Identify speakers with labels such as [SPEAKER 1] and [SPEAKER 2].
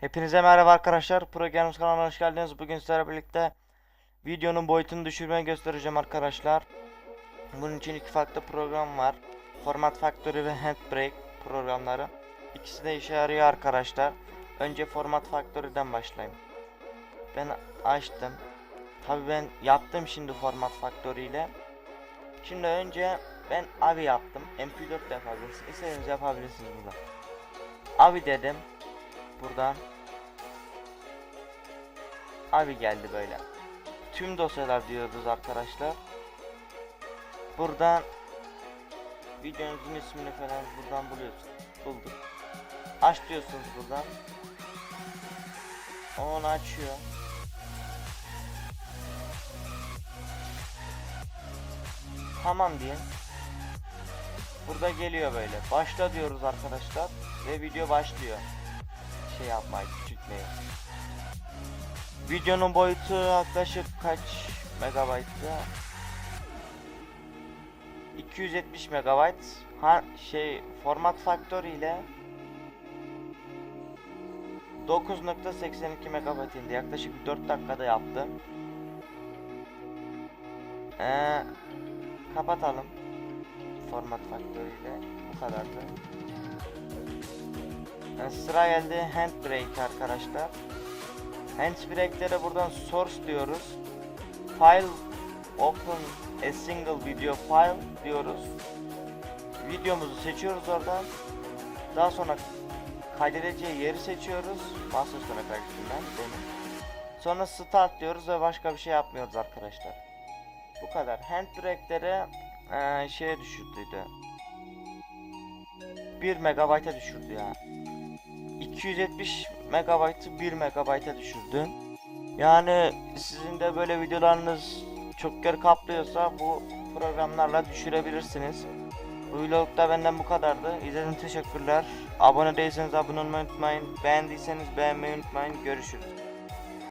[SPEAKER 1] Hepinize merhaba arkadaşlar. Pro kanalına hoş geldiniz. Bugün sizlerle birlikte videonun boyutunu düşürmeye göstereceğim arkadaşlar. Bunun için iki farklı program var. Format Factory ve Handbrake programları. İkisi de işe yarıyor arkadaşlar. Önce Format Factory'den başlayayım. Ben açtım. Tabi ben yaptım şimdi Format Factory ile. Şimdi önce ben AVI yaptım. MP4 de yapabilirsiniz. İstediğiniz yapabilirsiniz burada. AVI dedim. Buradan Abi geldi böyle. Tüm dosyalar diyoruz arkadaşlar. Buradan videonuzun ismini falan buradan buluyorsunuz. Bulduk. Aç diyorsunuz buradan. Onu açıyor. Tamam diye. Burada geliyor böyle. Başla diyoruz arkadaşlar ve video başlıyor. Şey yapmayı, küçültmeyi. Videonun boyutu yaklaşık kaç megabayttı? 270 megabayt. Ha şey format faktörü ile 9.82 megabayt indi. Yaklaşık 4 dakikada yaptım. Ee, kapatalım. Format faktörü ile bu kadardı. Ee, sıra geldi handbrake arkadaşlar. Handsbrake'lere buradan source diyoruz. File open a single video file diyoruz. Videomuzu seçiyoruz oradan. Daha sonra kaydedeceği yeri seçiyoruz. Masaüstüne kaydettim ben benim. Sonra start diyoruz ve başka bir şey yapmıyoruz arkadaşlar. Bu kadar. Handbrake'lere eee şeye düşürdüydü. 1 megabayta düşürdü ya. 270 megabaytı 1 megabayta düşürdüm. Yani sizin de böyle videolarınız çok yer kaplıyorsa bu programlarla düşürebilirsiniz. Bu vlog da benden bu kadardı. İzlediğiniz teşekkürler. Abone değilseniz abone olmayı unutmayın. Beğendiyseniz beğenmeyi unutmayın. Görüşürüz.